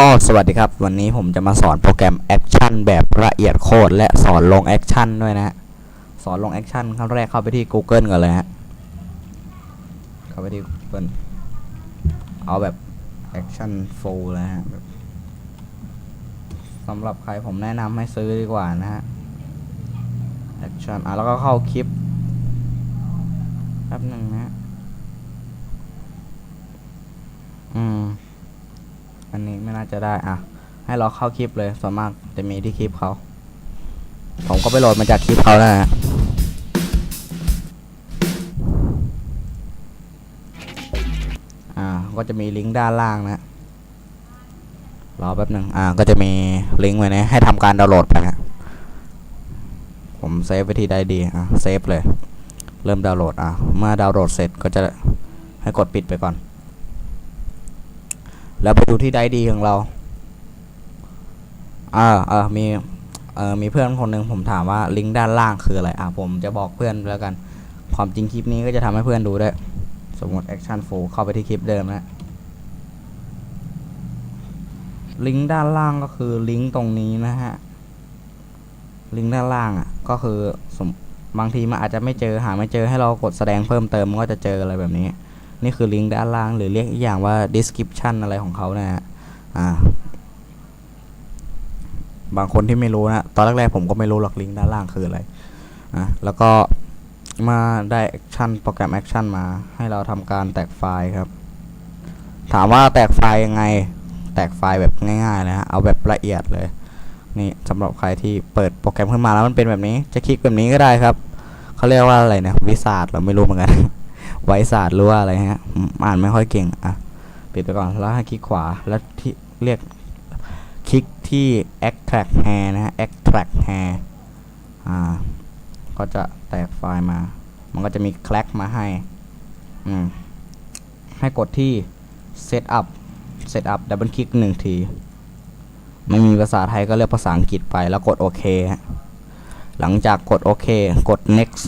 ก็สวัสดีครับ วันนี้ผมจะมาสอนโปรแกรมแอคชั่นแบบละเอียดโคตรและสอนลงแอคชั่นด้วยนะฮะสอนลงแอคชั่นขั้นแรกเข้าไปที่ Google ก่อนเลยฮะเข้าไปที่ Google เอาแบบแอคชั่น full เลยฮะสำหรับใครผมแนะนำให้ซื้อดีกว่านะฮะแอคชั่นอะแล้วก็เข้าคลิปแป๊บหนึ่งนะฮะอืม อันนี้ไม่น่า จะได้อะ ให้เราเข้าคลิปเลยส่วนมากจะมีที่คลิปเขาผมก็ไปโหลดมาจากคลิปเขาแล้วนะอ่าก็จะมีลิงก์ด้านล่างนะรอแป๊บหนึ่งอ่า ก็จะมีลิงก์ไว้นะให้ทำการดาวน์โหลดไปนะผมเซฟไว้ที่ได้ดีอะเซฟเลย เริ่มดาวน์โหลดอะเมื่อดาวน์โหลดเสร็จก็จะให้กดปิดไปก่อน แล้วไปดูที่ไดดีของเรา อ่าเออมี เออมีเพื่อนคนหนึ่งผมถามว่าลิงก์ด้านล่างคืออะไร อะผมจะบอกเพื่อนแล้วกัน ความจริงคลิปนี้ก็จะทำให้เพื่อนดูได้ สมมติ action full เข้าไปที่คลิปเดิมนะ ลิงก์ด้านล่างก็คือลิงก์ตรงนี้นะฮะ ลิงก์ด้านล่างอะ ก็คือสมบางทีมันอาจจะไม่เจอหาไม่เจอให้เรากดแสดงเพิ่มเติมมันก็จะเจออะไรแบบนี้ นี่คือลิงก์ด้านล่างหรือเรียกอีกอย่างว่า description อะไรของเขานะฮะอ่าบางคนที่ไม่รู้นะ ตอนแรกๆผมก็ไม่รู้หรอกลิงก์ด้านล่างคืออะไรอะแล้วก็มาได้แอคชั่นโปรแกรมแอคชั่นมา ให้เราทำการแตกไฟล์ครับ ถามว่าแตกไฟล์ยังไง แตกไฟล์แบบง่ายๆนะฮะ เอาแบบละเอียดเลย นี่สำหรับใครที่เปิดโปรแกรมขึ้นมาแล้วมันเป็นแบบนี้ จะคลิกแบบนี้ก็ได้ครับ เขาเรียกว่าอะไรนะวิสาดเราไม่รู้เหมือนกัน ไวศาสตร์หรือว่าอะไรฮะอ่านไม่ค่อยเก่งอะปิดไปก่อนแล้วให้คลิกขวาแล้วที่เรียกคลิกที่ extract hair นะฮะ extract hair อ่า ก็จะแตกไฟล์มา มันก็จะมี clack มาให้ อืม ให้กดที่ setup setup double click หนึ่งที ไม่มีภาษาไทยก็เลือกภาษาอังกฤษไปแล้วกดโอเคฮะ หลังจากกดโอเค กด next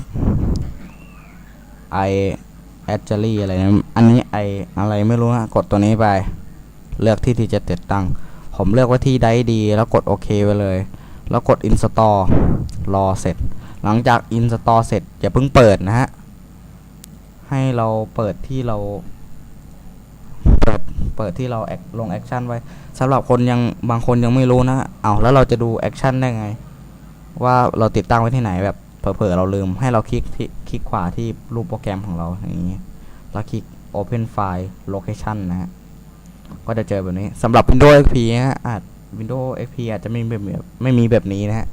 i a d j e r y อะไรนะอันนี้ไออะไรไม่รู้ฮะกดตัวนี้ไป เลือกที่ที่จะติดตั้ง ผมเลือกไว้ที่ได้ดี แล้วกดโอเคไปเลย แล้วกด install รอเสร็จ หลังจาก install เสร็จอย่าเพิ่งเปิดนะฮะ ให้เราเปิดที่เรา เปิดเปิดที่เราแอคลงแอคชั่นไว้สำหรับคนยังบางคนยังไม่รู้นะเอาแล้วเราจะดูแอคชั่นได้ไง ว่าเราติดตั้งไว้ที่ไหนแบบ เผลอๆเราลืมให้เราคลิกที่คลิกขวาที่รูปโปรแกรมของเราอย่างนี้แล้วคลิก Open File Location นะฮะก็จะเจอแบบนี้สำหรับ Windows XP นะฮะอาจ Windows XP อาจจะไม่มีแบบไม่มีแบบนี้นะฮะ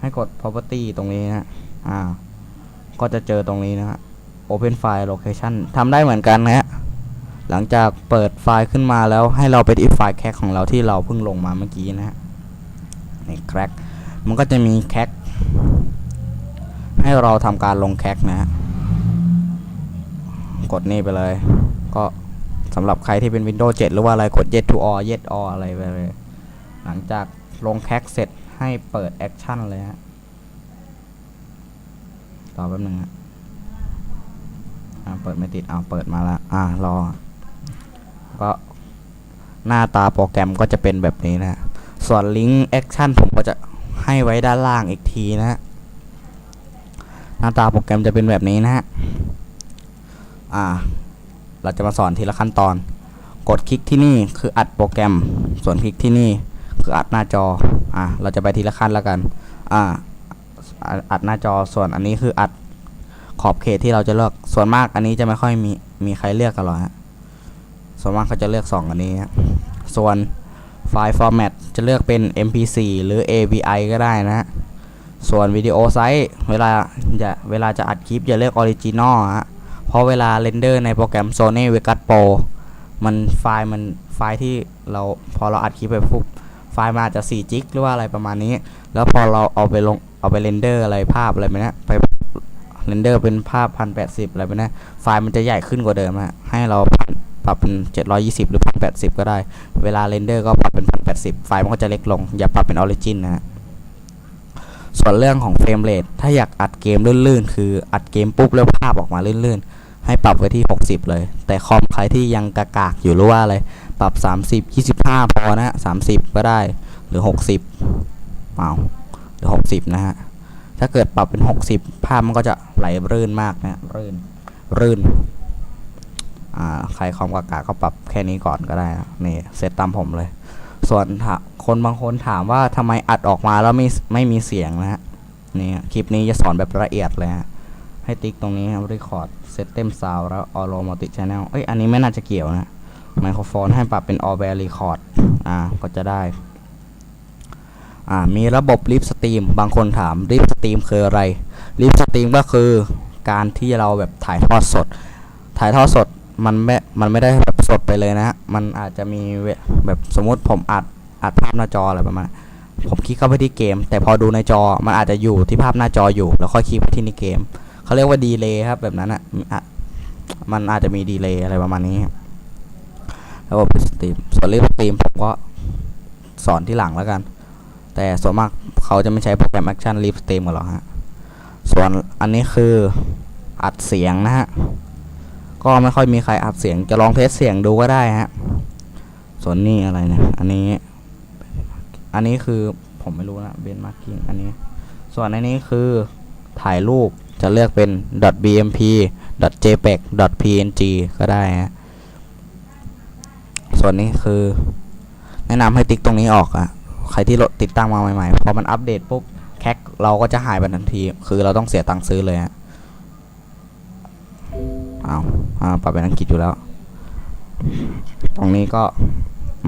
ให้กด Property ตรงนี้นะฮะอ่า ก็จะเจอตรงนี้นะฮะ Open File Location ทำได้เหมือนกันนะฮะหลังจากเปิดไฟล์ขึ้นมาแล้วให้เราไปที่ไฟล์แคคของเราที่เราเพิ่งลงมาเมื่อกี้นะฮะนี่แคคมันก็จะมีแคค ให้เราทำการลงแคคนะฮะกดนี่ไปเลย ก็สำหรับใครที่เป็น Windows 7 หรือว่าอะไรกด Yes to all Yes all อะไรไปเลย หลังจากลงแคคเสร็จให้เปิดแอคชั่นเลยฮะต่อแป๊บนึงฮะอ่าเปิดไม่ติดอ้าเปิดมาแล้วอ่ารอ ก็หน้าตาโปรแกรมก็จะเป็นแบบนี้นะฮะส่วนลิงก์แอคชั่นผมก็จะให้ไว้ด้านล่างอีกทีนะฮะ น้าตาโปรแกรมจะเป็นแบบนี้นะฮะ อ่า เราจะมาสอนทีละขั้นตอน กดคลิกที่นี่คืออัดโปรแกรม ส่วนคลิกที่นี่คืออัดหน้าจอ อ่า เราจะไปทีละขั้นแล้วกัน อ่า อัดหน้าจอ ส่วนอันนี้คืออัดขอบเขตที่เราจะเลือก ส่วนมากอันนี้จะไม่ค่อยมีมีใครเลือกกันหรอกฮะ ส่วนมากเขาจะเลือก 2 อันนี้ฮะ ส่วนไฟล์ format จะเลือกเป็น mp4 หรือ avi ก็ได้นะฮะ ส่วนวิดีโอไซส์เวลาจะเวลาจะอัดคลิปอย่าเลือกออริจินอลฮะเพราะเวลาเรนเดอร์ในโปรแกรม Sony Vegas Pro มันไฟล์มันไฟล์ที่เราพอเราอัดคลิปไปปุ๊บไฟล์มาจะ4จิกหรือว่าอะไรประมาณนี้ แล้วพอเราเอาไปลงเอาไปเรนเดอร์อะไรภาพอะไรไปเนี้ยไปเรนเดอร์เป็นภาพ 1080 อะไรไปเนี้ยไฟล์มันจะใหญ่ขึ้นกว่าเดิมฮะให้เราปรับเป็น 720 หรือ 1080 ก็ได้ เวลาเรนเดอร์ก็ปรับเป็น 1080 ไฟล์มันก็จะเล็กลง อย่าปรับเป็นออริจินนะฮะ ส่วนเรื่องของเฟรมเรทถ้าอยากอัดเกมลื่นๆ คืออัดเกมปุ๊บแล้วภาพออกมาลื่นๆ ให้ปรับไว้ที่ 60 เลย แต่คอมใครที่ยังกากๆอยู่หรือว่าอะไร ปรับ 30 25 พอนะฮะ30 ก็ได้หรือ 60เอาหรือ 60 นะฮะ ถ้าเกิดปรับเป็น 60 ภาพมันก็จะไหลรื่นมากนะรื่นรื่นอ่าใครคอมกากาก็ปรับแค่นี้ก่อนก็ได้นะนี่เซตตามผมเลย ส่วนคนบางคนถามว่าทำไมอัดออกมาแล้วไม่ไม่มีเสียงนะฮะนี่คลิปนี้จะสอนแบบละเอียดเลยฮะให้ติ๊กตรงนี้ครับ record set เต็ม sound แล้ว auto multi channel เอ้ยอันนี้ไม่น่าจะเกี่ยวนะไมโครโฟนให้ปรับเป็น all band record อ่าก็จะได้อ่ามีระบบ lip stream บางคนถาม lip stream คืออะไร lip stream ก็คือการที่เราแบบถ่ายทอดสด ถ่ายทอดสดมันไม่มันไม่ได้แบบ สดไปเลยนะฮะมันอาจจะมีแบบสมมติผมอัดอัดภาพหน้าจออะไรประมาณผมคลิกเข้าไปที่เกม แต่พอดูในจอมันอาจจะอยู่ที่ภาพหน้าจออยู่ แล้วค่อยคลิกไปที่ในเกมเขาเรียกว่าดีเลย์ครับแบบนั้นอะมันอาจจะมีดีเลย์อะไรประมาณนี้ครับระบบสตรีมส่วนเรื่องสตรีมผมก็สอนที่หลังแล้วกัน แต่ส่วนมากเขาจะไม่ใช้โปรแกรม Action Live Stream กันหรอกฮะส่วนอันนี้คืออัดเสียงนะฮะ ก็ไม่ค่อยมีใครอัดเสียงจะลองเทสเสียงดูก็ได้ฮะ ส่วนนี้อะไรเนี่ยอันนี้ อันนี้คือผมไม่รู้นะเบนมาร์กิ้งอันนี้ ส่วนอันนี้คือถ่ายรูปจะเลือกเป็น .bmp .jpeg .png ก็ได้ฮะ ส่วนนี้คือ แนะนำให้ติ๊กตรงนี้ออกอะใครที่โหลดติดตั้งมาใหม่ๆ พอมันอัปเดตปุ๊บแคคเราก็จะหายไปทันที คือเราต้องเสียตังค์ซื้อเลยฮะ เอาเอาปรับเป็นอังกฤษอยู่แล้ว ตรงนี้ก็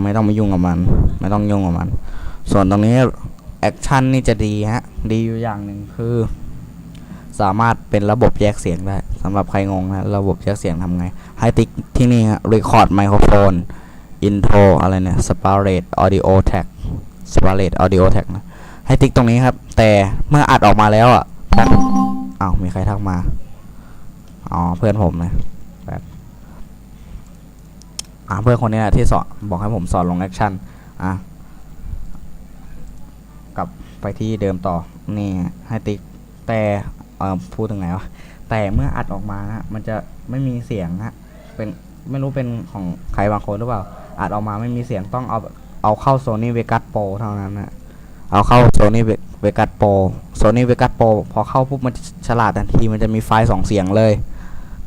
ไม่ต้องมายุ่งกับมัน ไม่ต้องยุ่งกับมัน ส่วนตรงนี้แอคชั่นนี่จะดีฮะ ดีอยู่อย่างหนึ่งคือ สามารถเป็นระบบแยกเสียงได้สำหรับใครงงนะ ระบบแยกเสียงทำไง ให้ติ๊กที่นี่ฮะ record microphone intro อะไรเนี่ย separate audio tag separate audio tag นะ ให้ติ๊กตรงนี้ครับ แต่เมื่ออัดออกมาแล้วอะอ้าวมีใครทักมา อ๋อเพื่อนผมนะแบบอ่าเพื่อนคนนี้แหละที่สอนบอกให้ผมสอนลงแอคชั่นอะกลับไปที่เดิมต่อนี่ให้ติ๊กแต่เออพูดถึงไหนวะแต่เมื่ออัดออกมานะมันจะไม่มีเสียงฮะเป็นไม่รู้เป็นของใครบางคนหรือเปล่าอัดออกมาไม่มีเสียงต้องเอาเอาเข้า Sony Vegas Pro เท่านั้นนะเอาเข้า Sony Vegas Pro Sony Vegas Pro พอเข้าปุ๊บมันฉลาดทันทีมันจะมีไฟล์สองเสียงเลย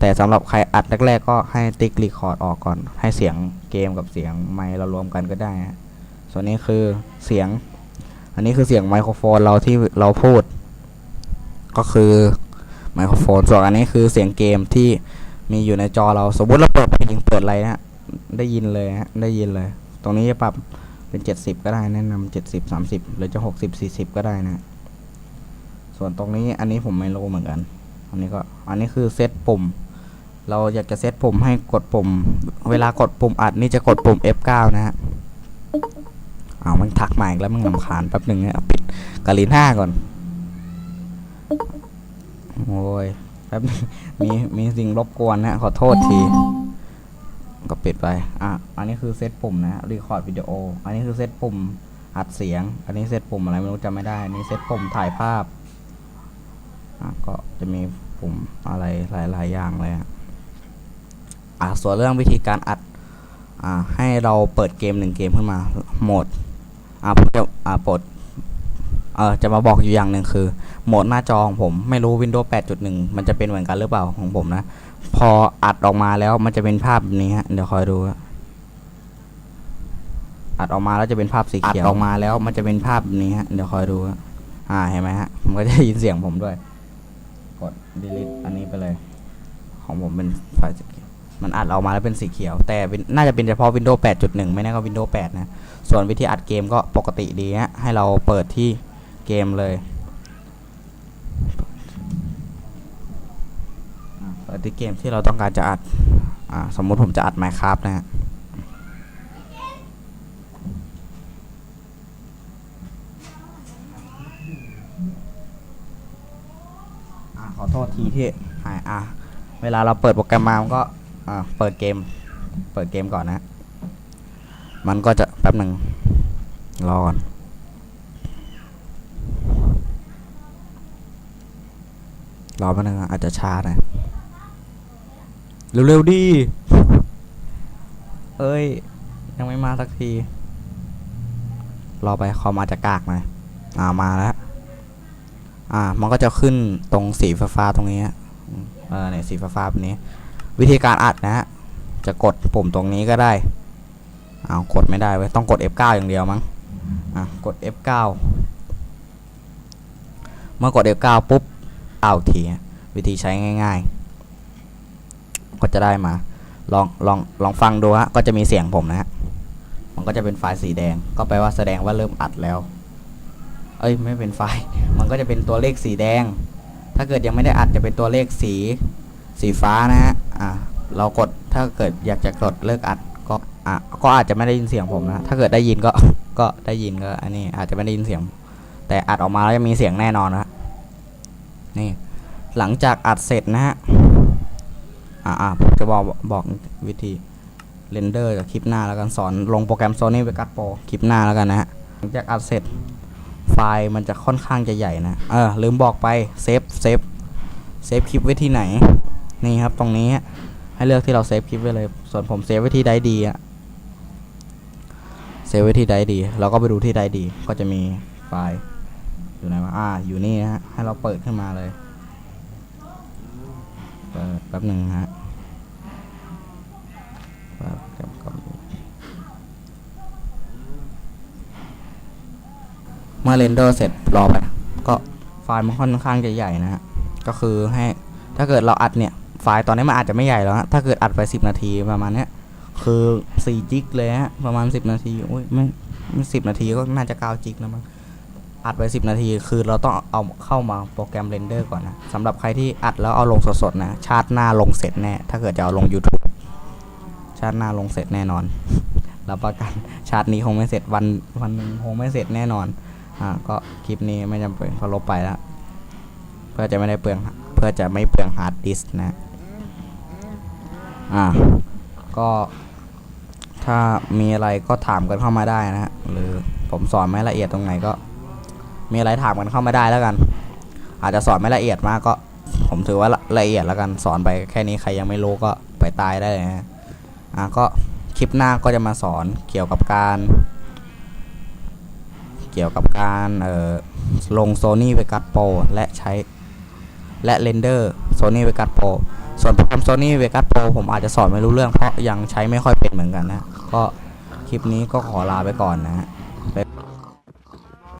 แต่สำหรับใครอัดแรกๆก็ให้ติ๊กรีคอร์ดออกก่อน ให้เสียงเกมกับเสียงไมค์เรารวมกันก็ได้ฮะส่วนนี้คือเสียง อันนี้คือเสียงไมโครโฟนเราที่เราพูด ก็คือไมโครโฟนส่วนอันนี้คือเสียงเกมที่มีอยู่ในจอเราสมมติเราเปิดเพลงเปิดอะไรฮะได้ยินเลยฮะได้ยินเลย ตรงนี้จะปรับเป็น 70 ก็ได้แนะนำา70 30 หรือจะ 60 40 ก็ได้นะ ส่วนตรงนี้อันนี้ผมไม่รู้เหมือนกัน อันนี้ก็อันนี้คือเซตปุ่ม เราอยากจะเซตปุ่มให้กดปุ่ม เวลากดปุ่มอัดนี่จะกดปุ่ม F9 นะฮะเอ้ามันทักมาอีกแล้วมันลำคาญแป๊บหนึ่งเนี่ยเอาปิดกาลิน่าก่อนโอ้ยแป๊บนึงมีมีสิ่งรบกวนนะขอโทษที ก็ปิดไปอะอันนี้คือเซตปุ่มนะรีคอร์ดวิดีโอ อันนี้คือเซตปุ่มอัดเสียง อันนี้เซตปุ่มอะไรไม่รู้จำไม่ได้ อันนี้เซตปุ่มถ่ายภาพ อะก็จะมีปุ่มอะไรหลาย ๆ อย่างเลยอะ อะส่วนเรื่องวิธีการอัดอ่าให้เราเปิดเกมหนึ่งเกมขึ้นมาโหมดอ่าผมจะอ่าปลดเออจะมาบอกอยู่อย่างหนึ่งคือ โหมดหน้าจอของผมไม่รู้ Windows 8.1 มันจะเป็นเหมือนกันหรือเปล่าของผมนะ พออัดออกมาแล้วมันจะเป็นภาพแบบนี้ฮะเดี๋ยวคอยดูฮะอัดออกมาแล้วจะเป็นภาพสีเขียวอัดออกมาแล้วมันจะเป็นภาพแบบนี้ฮะเดี๋ยวคอยดูฮะอ่าเห็นไหมฮะผมก็จะได้ยินเสียงผมด้วย กด delete อันนี้ไปเลย ของผมเป็นไฟล์สีเขียว มันอัดออกมาแล้วเป็นสีเขียว แต่เป็นน่าจะเป็นเฉพาะ Windows 8.1 ไม่แน่ก็ Windows 8 นะ ส่วนวิธีอัดเกมก็ปกติดีฮะให้เราเปิดที่เกมเลยเปิดที่เกมที่เราต้องการจะอัดอ่าสมมุติผมจะอัด Minecraft นะฮะขอโทษทีที่หายอะเวลาเราเปิดโปรแกรมมามันก็ อ่าเปิดเกม เปิดเกมก่อนนะ มันก็จะแป๊บหนึ่งรอก่อนรอแป๊บนึงอาจจะช้าหน่อยเร็วๆดิเอ้ย ยังไม่มาสักที รอไปคอมอาจจะกากหน่อยอ่ามาแล้ว อ่า มันก็จะขึ้นตรงสีฟ้าๆตรงนี้อืมเออเนี่ยสีฟ้าๆแบบนี้ วิธีการอัดนะฮะจะกดปุ่มตรงนี้ก็ได้อ้าวกดไม่ได้เว้ยต้องกด F9 อย่างเดียวมั้งอะกด F9 เมื่อกด F9 ปุ๊บเอาทีวิธีใช้ง่าย ๆ ก็จะได้มาลองลองลองฟังดูฮะก็จะมีเสียงผมนะฮะมันก็จะเป็นไฟล์สีแดง ก็แปลว่าแสดงว่าเริ่มอัดแล้ว เอ้ยไม่เป็นไฟล์ มันก็จะเป็นตัวเลขสีแดง ถ้าเกิดยังไม่ได้อัดจะเป็นตัวเลขสีสีฟ้านะฮะ อ่าเรากดถ้าเกิดอยากจะกดเลิกอัดก็อะก็อาจจะไม่ได้ยินเสียงผมนะ ถ้าเกิดได้ยินก็ ก็ได้ยินก็ อันนี้อาจจะไม่ได้ยินเสียง แต่อัดออกมาแล้วจะมีเสียงแน่นอนนะนี่ หลังจากอัดเสร็จนะฮะอ่าอ่าผมจะบอกบอกวิธีเรนเดอร์กับคลิปหน้าแล้วกันสอนลงโปรแกรม Sony Vegas Pro คลิปหน้าแล้วกันนะฮะหลังจากอัดเสร็จไฟล์มันจะค่อนข้างจะใหญ่นะ เออลืมบอกไปเซฟเซฟเซฟคลิปไว้ที่ไหน นี่ครับตรงนี้ให้เลือกที่เราเซฟคลิปไว้เลย ส่วนผมเซฟไว้ที่ไดดีอะเซฟไว้ที่ไดดี เราก็ไปดูที่ไดดี ก็จะมีไฟล์อยู่ไหนวะอ่า อยู่นี่นะฮะ ให้เราเปิดขึ้นมาเลย เปิดแป๊บหนึ่งฮะแป๊บก็บเมื่อเรนเดอร์เสร็จรอไป ก็ไฟล์มันค่อนข้างจะใหญ่นะฮะ ก็คือให้ ถ้าเกิดเราอัดเนี่ย ไฟล์ตอนนี้มันอาจจะไม่ใหญ่แล้วฮะถ้าเกิดอัดไป 10 นาทีประมาณเนี้ยคือ4จิกเลยฮะประมาณ 10 นาทีโอ้ยไม่ไม่10นาทีก็น่าจะ9จิกนะมั้งอัดไป 10 นาที คือเราต้องเอาเข้ามาโปรแกรมเรนเดอร์ก่อนนะสำหรับใครที่อัดแล้วเอาลงสดๆนะชาติหน้าลงเสร็จแน่ถ้าเกิดจะเอาลง YouTube ชาติหน้าลงเสร็จแน่นอนรับประกันชาตินี้คงไม่เสร็จวันวันหนึ่งคงไม่เสร็จแน่นอนอ่าก็คลิปนี้ไม่จำเป็นเขาลบไปแล้วเพื่อจะไม่ได้เปลืองเพื่อจะไม่เปลืองฮาร์ดดิสก์นะ อ่า ก็ถ้ามีอะไรก็ถามกันเข้ามาได้นะฮะหรือผมสอนไม่ละเอียดตรงไหนก็ มีอะไรถามกันเข้ามาได้แล้วกัน อาจจะสอนไม่ละเอียดมากก็ ผมถือว่าละละเอียดแล้วกันสอนไปแค่นี้ใครยังไม่รู้ก็ไปตายได้เลยนะอะก็คลิปหน้าก็จะมาสอนเกี่ยวกับการ เกี่ยวกับการเอ่อลง Sony Vegas Pro และใช้ และเรนเดอร์ Sony Vegas Pro ส่วนโปรแกรม Sony Vegas Pro ผมอาจจะสอนไม่รู้เรื่องเพราะยังใช้ไม่ค่อยเป็นเหมือนกันนะ ก็คลิปนี้ก็ขอลาไปก่อนนะฮะ